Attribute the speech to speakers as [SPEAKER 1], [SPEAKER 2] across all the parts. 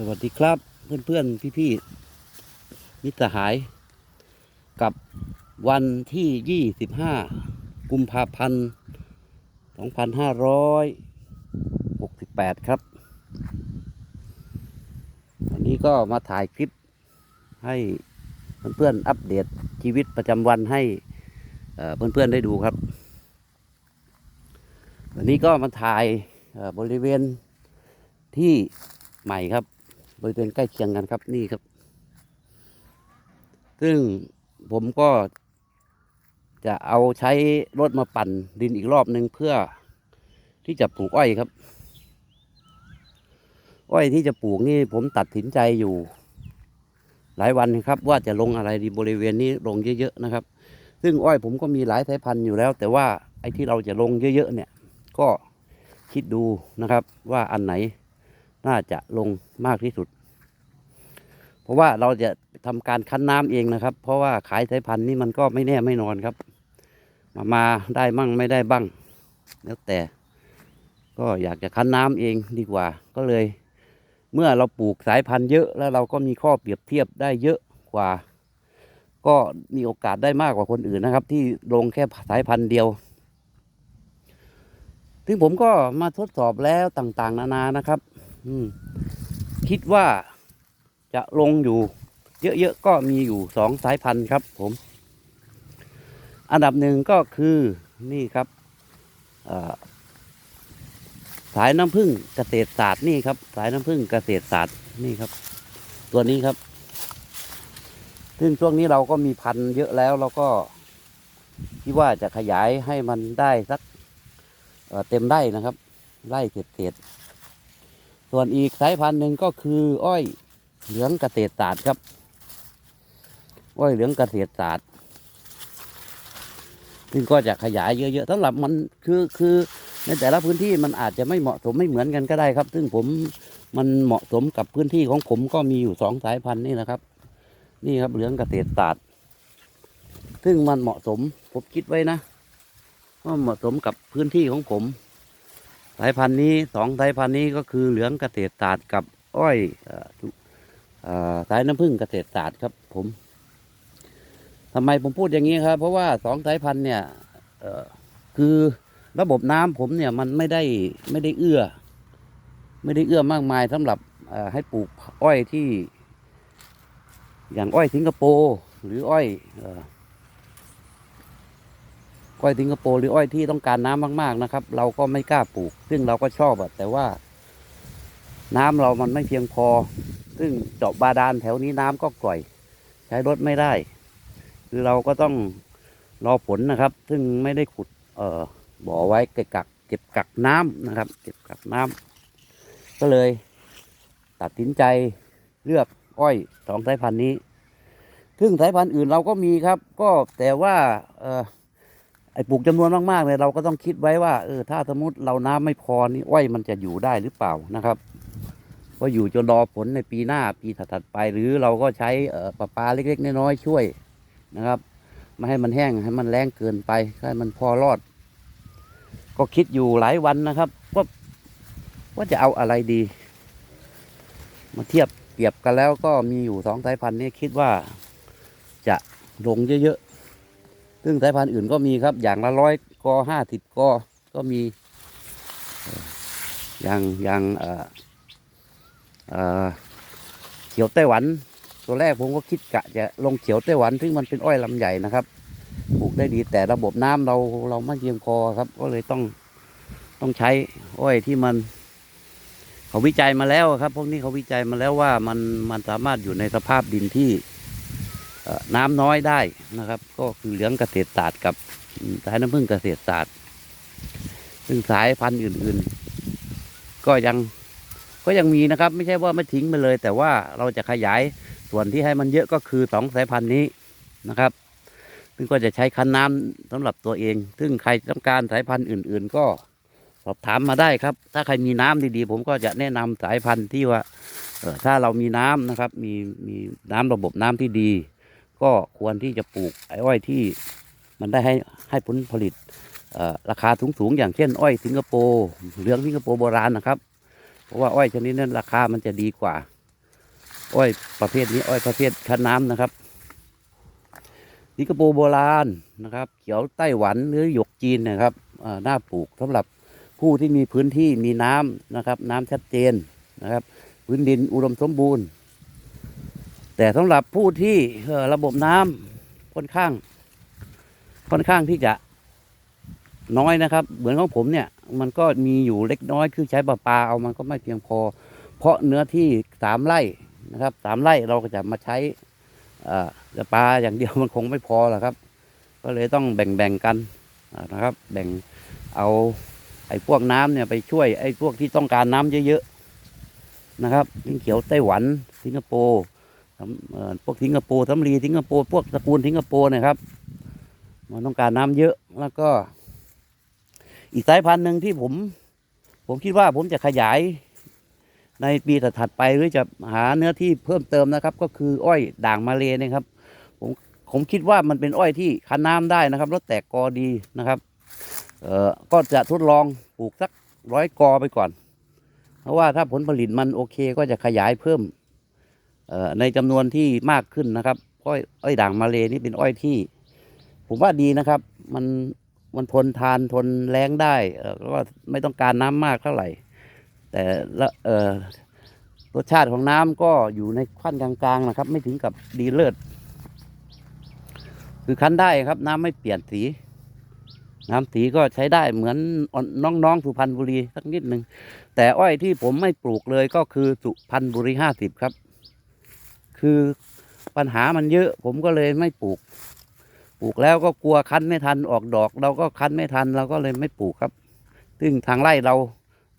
[SPEAKER 1] สวัสดีครับเพื่อนๆพี่ๆมิตรสหาย กับวันที่25กุมภาพันธ์2568ครับ วันนี้ก็มาถ่ายคลิปให้เพื่อนๆอัปเดตชีวิตประจำวันให้เอ่อเพื่อนๆได้ดูครับ วันนี้ก็มาถ่ายบริเวณที่ใหม่ครับ บริเวณใกล้เคียงกันครับนี่ครับ ซึ่งผมก็จะเอาใช้รถมาปั่นดินอีกรอบหนึ่งเพื่อที่จะปลูกอ้อยครับ อ้อยที่จะปลูกนี่ผมตัดสินใจอยู่ หลายวันนะครับ ว่าจะลงอะไรดีบริเวณนี้ลงเยอะๆนะครับ ซึ่งอ้อยผมก็มีหลายสายพันธุ์อยู่แล้ว แต่ว่าไอ้ที่เราจะลงเยอะๆเนี่ย ก็คิดดูนะครับว่าอันไหน น่าจะลงมากที่สุด เพราะว่าเราจะทำการคั้นน้ำเองนะครับ เพราะว่าขายสายพันธุ์นี่มันก็ไม่แน่ไม่นอนครับ มามาได้มั่งไม่ได้บ้าง แล้วแต่ ก็อยากจะคั้นน้ำเองดีกว่า ก็เลย เมื่อเราปลูกสายพันธุ์เยอะแล้วเราก็มีข้อเปรียบเทียบได้เยอะกว่า ก็มีโอกาสได้มากกว่าคนอื่นนะครับ ที่ลงแค่สายพันธุ์เดียวซึ่งผมก็มาทดสอบแล้วต่างๆ นานานะครับ คิดว่าจะลงอยู่ เยอะๆก็มีอยู่สองสายพันธุ์ครับ ผม อันดับหนึ่งก็คือนี่ครับสายน้ำผึ้งเกษตรศาสตร์นี่ครับ สายน้ำผึ้งเกษตรศาสตร์นี่ครับ ตัวนี้ครับ ซึ่งช่วงนี้เราก็มีพันธุ์เยอะแล้วเราก็คิดว่าจะขยายให้มันได้สักเเต็มไร่นะครับไร่เศษ ส่วนอีกสายพันธุ์หนึ่งก็คือ อ้อยเหลืองเกษตรศาสตร์ครับ อ้อยเหลืองเกษตรศาสตร์ซึ่งก็จะขยายเยอะๆสำหรับมันคือคือในแต่ละพื้นที่มันอาจจะไม่เหมาะสมไม่เหมือนกันก็ได้ครับ ซึ่งผมมันเหมาะสมกับพื้นที่ของผมก็มีอยู่สองสายพันธุ์นี่นะครับ นี่ครับเหลืองเกษตรศาสตร์ ซึ่งมันเหมาะสมผมคิดไว้นะว่าเหมาะสมกับพื้นที่ของผม สายพันธุ์นี้สองสายพันธุ์นี้ก็คือเหลืองเกษตรศาสตร์กับอ้อยสายน้ำผึ้งเกษตรศาสตร์ครับ ผมทำไมผมพูดอย่างนี้ครับ เพราะว่าสองสายพันธุ์เนี่ยคือระบบน้ำผมเนี่ยมันไม่ได้ไม่ได้เอื้อ ไม่ได้เอื้อมากมายสำหรับให้ปลูกอ้อยที่ อย่างอ้อยสิงคโปร์หรืออ้อยอ ออ้อยสิงคโปร์หรืออ้อยที่ต้องการน้ำมาก ๆนะครับ เราก็ไม่กล้าปลูก ซึ่งเราก็ชอบอะแต่ว่า น้ำเรามันไม่เพียงพอ ซึ่งเจาะบาดาลแถวนี้น้ำก็กร่อย ใช้รถไม่ได้ คือเราก็ต้องรอผลนะครับ ซึ่งไม่ได้ขุด เอ่อบ่อไว้เก็บกัก เก็บกักน้ำนะครับ เก็บกักน้ำก็เลย ตัดสินใจเลือกอ้อยสองสายพันธุ์นี้ ซึ่งสายพันธุ์อื่นเราก็มีครับ ก็แต่ว่า เอ่อ อ้ปลูกจำนวนมากๆเลยเราก็ต้องคิดไว้ว่าเออถ้าสมมติเราน้ำไม่พอนี่อ้อยมันจะอยู่ได้หรือเปล่านะครับก็อยู่จนรอผลในปีหน้าปีถัดๆไป หรือเราก็ใช้เออประปาเล็ก ๆ น้อยๆช่วยนะครับไม่ให้มันแห้งให้มันแรงเกินไปให้มันพอรอด ก็คิดอยู่หลายวันนะครับว่าว่าจะเอาอะไรดี มาเทียบเปรียบกันแล้วก็มีอยู่สองสายพันธุ์นี้คิดว่าจะลงเยอะๆ ซึ่งสายพันธุ์อื่นก็มีครับ อย่างละร้อยกอห้าสิบกอก็มี อย่างอย่างเขียวไต้หวัน ตัวแรกผมก็คิดกะจะลงเขียวไต้หวัน ซึ่งมันเป็นอ้อยลำใหญ่นะครับปลูกได้ดีแต่ระบบน้ำเราเราไม่เพียงพอครับ ก็เลยต้องต้องใช้อ้อยที่มัน เขาวิจัยมาแล้วครับ พวกนี้เขาวิจัยมาแล้วว่ามันมันสามารถอยู่ในสภาพดินที่ น้ำน้อยได้นะครับ ก็คือเหลืองเกษตรศาสตร์กับสายน้ำผึ้งเกษตรศาสตร์ ซึ่งสายพันธุ์อื่นๆ ก็ยังก็ยังมีนะครับ ไม่ใช่ว่าไม่ทิ้งไปเลย แต่ว่าเราจะขยายส่วนที่ให้มันเยอะก็คือสองสายพันธุ์นี้นะครับ ซึ่งก็จะใช้คั้นน้ำสำหรับตัวเอง ซึ่งใครต้องการสายพันธุ์อื่น ๆ ก็สอบถามมาได้ครับ ถ้าใครมีน้ำดีๆ ผมก็จะแนะนำสายพันธุ์ที่ว่าถ้าเรามีน้ำนะครับ มีมีน้ำระบบน้ำที่ดี ก็ควรที่จะปลูกไอ้อ้อยที่มันได้ให้ให้ผลผลิตราคาสูงๆอย่างเช่น อ้อยสิงคโปร์เหลืองสิงคโปร์โบราณนะครับ เพราะว่าอ้อยชนิดนั้นราคามันจะดีกว่า อ้อยประเภทนี้อ้อยประเภทคันน้ำนะครับสิงคโปร์โบราณนะครับ เขียวไต้หวันหรือหยกจีนนะครับน่าปลูกสำหรับผู้ที่มีพื้นที่มีน้ำนะครับ น้ำชัดเจนนะครับ พื้นดินอุดมสมบูรณ์ แต่สำหรับผู้ที่ระบบน้ำค่อนข้าง ค่อนข้างที่จะน้อยนะครับ เหมือนของผมเนี่ย มันก็มีอยู่เล็กน้อยคือใช้ประปลาเอามันก็ไม่เพียงพอ เพราะเนื้อที่สามไร่นะครับสามไร่เราก็จะมาใช้ประปาอย่างเดียวมันคงไม่พอหรอกครับ ก็เลยต้องแบ่งๆกันนะครับ แบ่งเอาไอ้พวกน้ำเนี่ยไปช่วยไอ้พวกที่ต้องการน้ำเยอะๆนะครับเขียวไต้หวัน สิงคโปร์ พวกสิงคโปร์สำลีสิงคโปร์พวกตระกูลสิงคโปร์นะครับ มันต้องการน้ำเยอะแล้วก็ อีกสายพันธุ์หนึ่งที่ผม ผมคิดว่าผมจะขยายในปีถัดๆไปหรือจะหาเนื้อที่เพิ่มเติมนะครับ ก็คืออ้อยด่างมาเลนะครับ ผมผมคิดว่ามันเป็นอ้อยที่คันน้ำได้นะครับแล้วแตกกอดีนะครับเอ่อก็จะทดลองปลูกสักร้อยกอไปก่อน เพราะว่าถ้าผลผลิตมันโอเคก็จะขยายเพิ่ม ในจำนวนที่มากขึ้นนะครับอ้อยอ้อยด่างมาเลนี่เป็นอ้อยที่ ผมว่าดีนะครับ มันมันทนทานทนแรงได้แล้วก็ไม่ต้องการน้ำมากเท่าไหร่ แต่ละเออรสชาติของน้ำก็อยู่ในขั้นกลางๆนะครับ ไม่ถึงกับดีเลิศคือคั้นได้ครับ น้ำไม่เปลี่ยนสี น้ำสีก็ใช้ได้เหมือนน้องๆสุพรรณบุรีสักนิดหนึ่งแต่อ้อยที่ผมไม่ปลูกเลยก็คือสุพรรณบุรีห้าสิบครับ คือปัญหามันเยอะผมก็เลยไม่ปลูก ปลูกแล้วก็กลัวคั้นไม่ทันออกดอก เราก็คั้นไม่ทันเราก็เลยไม่ปลูกครับ ซึ่งทางไร่เรา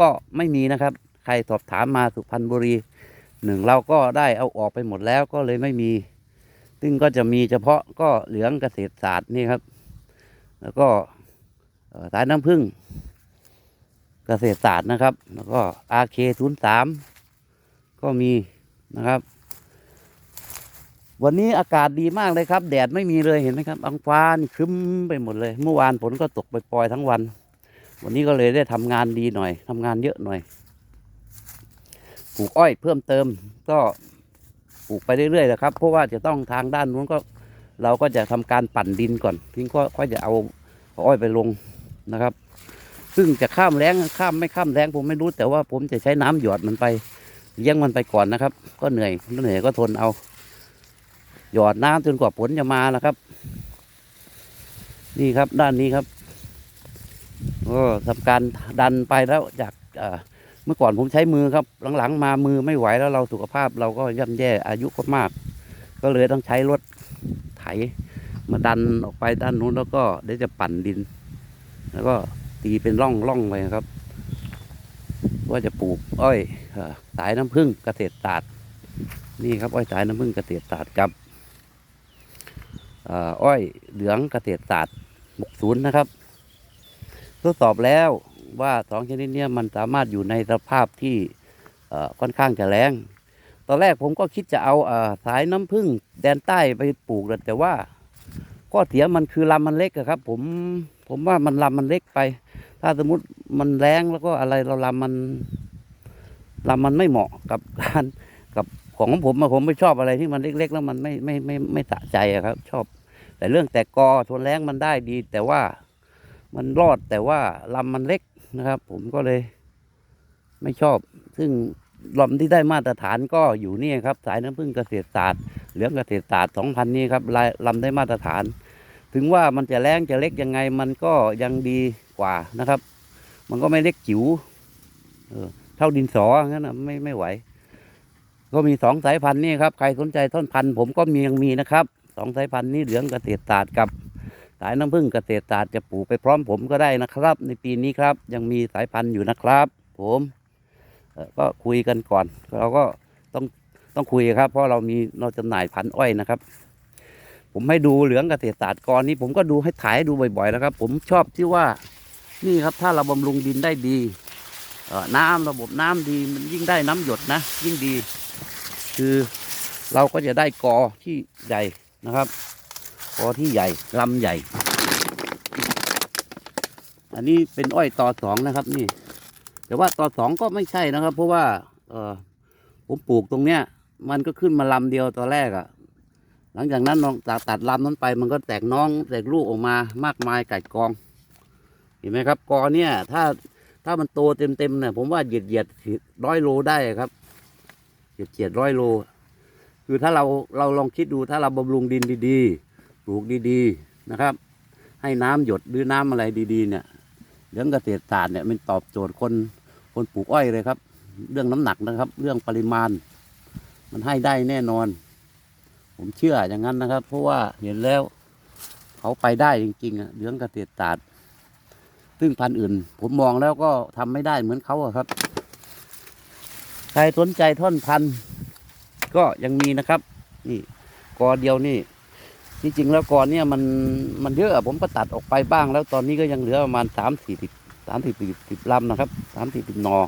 [SPEAKER 1] ก็ไม่มีนะครับ ใครสอบถามมาสุพรรณบุรีหนึ่งเราก็ได้เอาออกไปหมดแล้วก็เลยไม่มี ซึ่งก็จะมีเฉพาะก็เหลืองเกษตรศาสตร์นี่ครับ แล้วก็สายน้ำผึ้งเกษตรศาสตร์นะครับ แล้วก็อาเคศูนย์สามก็มีนะครับ วันนี้อากาศดีมากเลยครับ แดดไม่มีเลยเห็นไหมครับอังฟ้านี่ครึ้มไปหมดเลย เมื่อวานฝนก็ตกไปปล่อยๆทั้งวัน วันนี้ก็เลยได้ทำงานดีหน่อยทำงานเยอะหน่อยปลูกอ้อยเพิ่มเติมก็ปลูกไปเรื่อยๆนะครับ เพราะว่าจะต้องทางด้านนู้นก็เราก็จะทำการปั่นดินก่อนทิ้งก็ค่อยจะเอาอ้อยไปลงนะครับ ซึ่งจะข้ามแรงข้ามไม่ข้ามแรงผมไม่รู้แต่ว่าผมจะใช้น้ำหยอดมันไปเลี้ยงมันไปก่อนนะครับ ก็เหนื่อยเหนื่อยก็ทนเอา หยอดน้ำจนกว่าผลจะมานะครับ นี่ครับด้านนี้ครับก็ทำการดันไปแล้วจากเมื่อก่อนผมใช้มือครับ หลังๆ มามือไม่ไหวแล้วเราสุขภาพเราก็ย่ำแย่อายุก็มาก ก็เลยต้องใช้รถไถ มาดันออกไปด้านนู้นแล้วก็เดี๋ยวจะปั่นดิน แล้วก็ตีเป็นร่องร่องไปครับ ว่าจะปลูกอ้อยสายน้ำผึ้งเกษตรศาสตร์นี่ครับอ้อยสายน้ำผึ้งเกษตรศาสตร์กับ อ้อยเหลืองเกษตรศาสตร์ 60 นะครับ ทดสอบแล้วว่าสองชนิดนี้มันสามารถอยู่ในสภาพที่ค่อนข้างจะแรงตอนแรกผมก็คิดจะเอาอสายน้ำผึ้งแดนใต้ไปปลูกแต่ว่าข้อเสียมันคือลำมันเล็กอครับ ผมผมว่ามันลำมันเล็กไป ถ้าสมมติมันแรงแล้วก็อะไรเราลำมันลำมันไม่เหมาะกับการกับของผมผมไม่ชอบอะไรที่มันเล็ก ๆ แล้วมันไม่ไม่ไม่ไม่สะใจครับ ชอบ แต่เรื่องแต่กอทนแรงมันได้ดี แต่ว่ามันรอดแต่ว่าลำมันเล็กนะครับ ผมก็เลย ไม่ชอบ ซึ่งลำที่ได้มาตรฐานก็อยู่นี่ครับ สายน้ำผึ้งเกษตรศาสตร์เหลืองเกษตรศาสตร์สองพันนี้ครับลายลำได้มาตรฐาน ถึงว่ามันจะแรงจะเล็กยังไง มันก็ยังดีกว่านะครับ มันก็ไม่เล็กจิ๋วเออเท่าดินสองั้นนะไม่ไม่ไหว ก็มีสองสายพันธุ์นี่ครับ ใครสนใจต้นพันธุ์ผมก็มียังมีนะครับ สองสายพันธุ์นี้เหลืองเกษตรศาสตร์กับสายน้ำผึ้งเกษตรศาสตร์จะปลูกไปพร้อมผมก็ได้นะครับ ในปีนี้ครับยังมีสายพันธุ์อยู่นะครับ ผมก็คุยกันก่อน เราก็ต้องต้องคุยครับ เพราะเรามีเราจำหน่ายพันธุ์อ้อยนะครับ ผมให้ดูเหลืองเกษตรศาสตร์ก่อนนี้ผมก็ดูให้ถ่ายให้ดูบ่อยๆนะครับ ผมชอบที่ว่านี่ครับถ้าเราบำรุงดินได้ดีน้ำระบบน้ำดีมันยิ่งได้น้ำหยดนะ ยิ่งดี คือเราก็จะได้กอที่ใหญ่ นะครับกอที่ใหญ่ลำใหญ่ อันนี้เป็นอ้อยต่อสองนะครับ นี่ แต่ว่าต่อสองก็ไม่ใช่นะครับ เพราะว่า เออผมปลูกตรงเนี้ย มันก็ขึ้นมาลำเดียวตอนแรกอะ่ะ หลังจากนั้นลองตัดตัดลำนั้นไป มันก็แตกน้องแตกลูกออกมามากมายไก่กอง เห็นไหมครับ กอเนี่ย ถ้าถ้ามันโตเต็มเต็มๆเนี่ยผมว่าเหยียดเหยียดร้อยโลได้ครับเหยียดเหยียดร้อยโล คือถ้าเราเราลองคิดดูถ้าเราบำรุงดินดีๆ ปลูกดีๆนะครับ ให้น้ำหยดหรือน้ำอะไรดีๆ เนี่ยเรื่องเกษตรศาสตร์เนี่ยมันตอบโจทย์คนคนปลูกอ้อยเลยครับ เรื่องน้ำหนักนะครับ เรื่องปริมาณ มันให้ได้แน่นอน ผมเชื่ออย่างนั้นนะครับ เพราะว่าเห็นแล้วเขาไปได้จริงๆอะเรื่องเกษตรศาสตร์ซึ่งพันธุ์อื่น ผมมองแล้วก็ทำไม่ได้เหมือนเขาอะครับ ใครสนใจท่อนพันธุ์ ก็ยังมีนะครับ นี่กอเดียวนี่ที่จริงแล้วกอเนี่ยมันมันเยอะผมก็ตัดออกไปบ้างแล้วตอนนี้ก็ยังเหลือประมาณสามสี่สิบสามสิบสิบลำนะครับสามสี่สิบนอ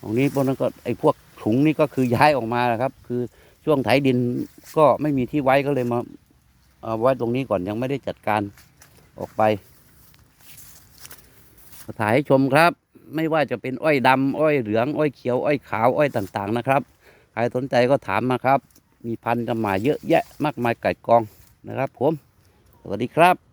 [SPEAKER 1] ตรงนี้พวกนั้นก็ไอ้พวกถุงนี่ก็คือย้ายออกมาแล้วครับ คือช่วงไถดินก็ไม่มีที่ไว้ก็เลยมาเอาไว้ตรงนี้ก่อนยังไม่ได้จัดการออกไปถ่ายให้ชมครับ ไม่ว่าจะเป็นอ้อยดำอ้อยเหลือง อ้อยเขียว อ้อยขาว อ้อยต่างๆนะครับ ใครสนใจก็ถามมาครับ มีพันธุ์จำหน่ายเยอะแยะมากมายไก่กองนะครับผม สวัสดีครับ